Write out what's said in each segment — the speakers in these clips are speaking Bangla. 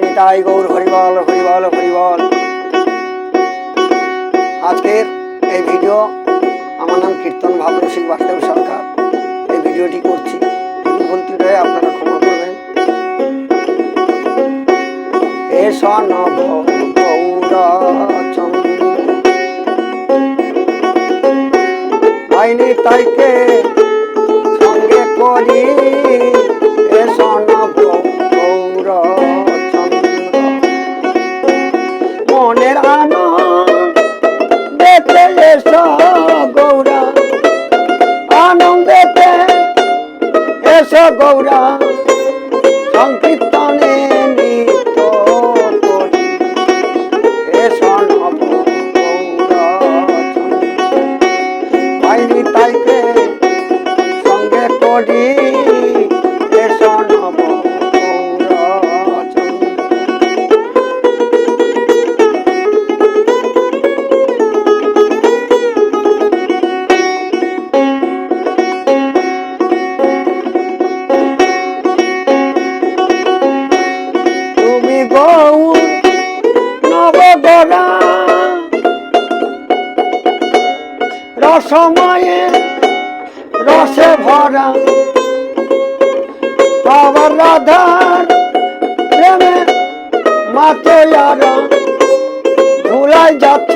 নিতাই গৌর হরিবল হরিবল হরিবল। আজকের এই ভিডিও, আমার নাম কীর্তন সরকার। এই ভিডিওটি করছি। ভুল আপনারা ক্ষমা করবেন। এ সনব আইনি তাইকে আনন্দেতে গৌরা। আনন্দেতে এস গৌরা। সংকীর্তনে নৃত্য করি। এস নব বাইরি তাইকে সঙ্গে করি। রসময়ে রসে ভরা। বাবার রাধার প্রেমে মাতে আর ভুলাই যাচ্ছ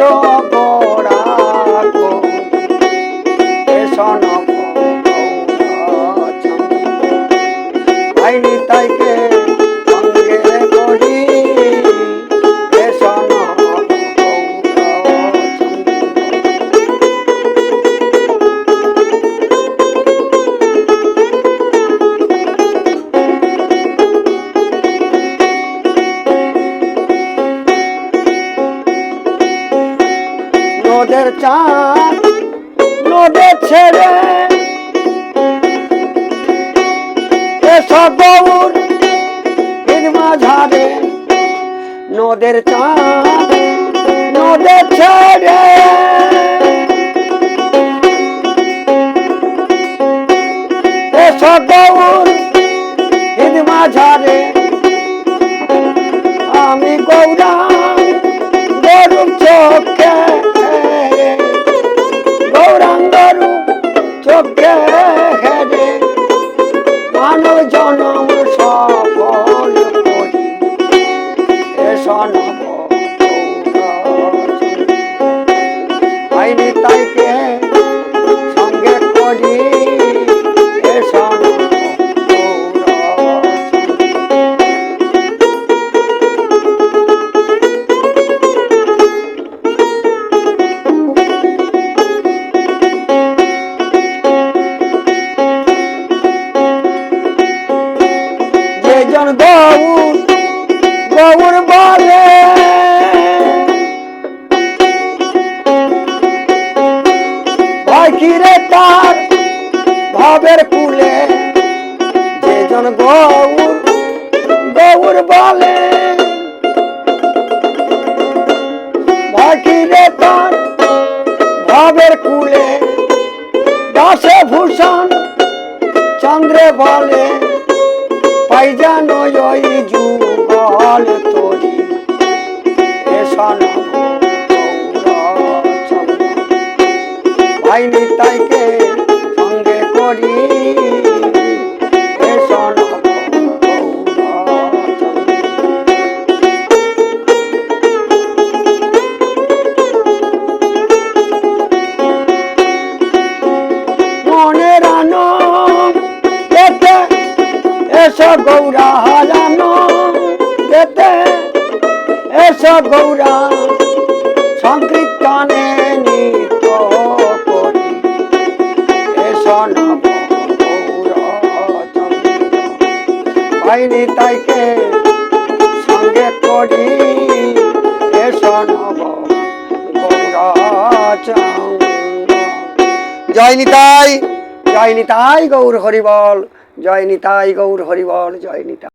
নদের চাঁদ, নদে ছেড়ে এসব গৌর মাঝারে। নদের চাঁদ, নদে ছেড়ে এসব গৌর মাঝারে। আমি গরু ভাবের কুলে যেজন গৌর গৌর বলে ভয় কিরে তার ভাবের কুলে দাসে ভূষণ চন্দ্রে বলে পাইজানো তাইকে গৌরা হারানো যেতে এসো গৌরা। সংকীর্তনে নিত করি। এসো নব ভাইনি তাইকে সঙ্গে করি। এসো নব গৌরাচন্দ্র। জয় নিতাই। জয় নিতাই গৌর হরিবল। জয় নিতাই গৌর হরিবল জয় নিতাই।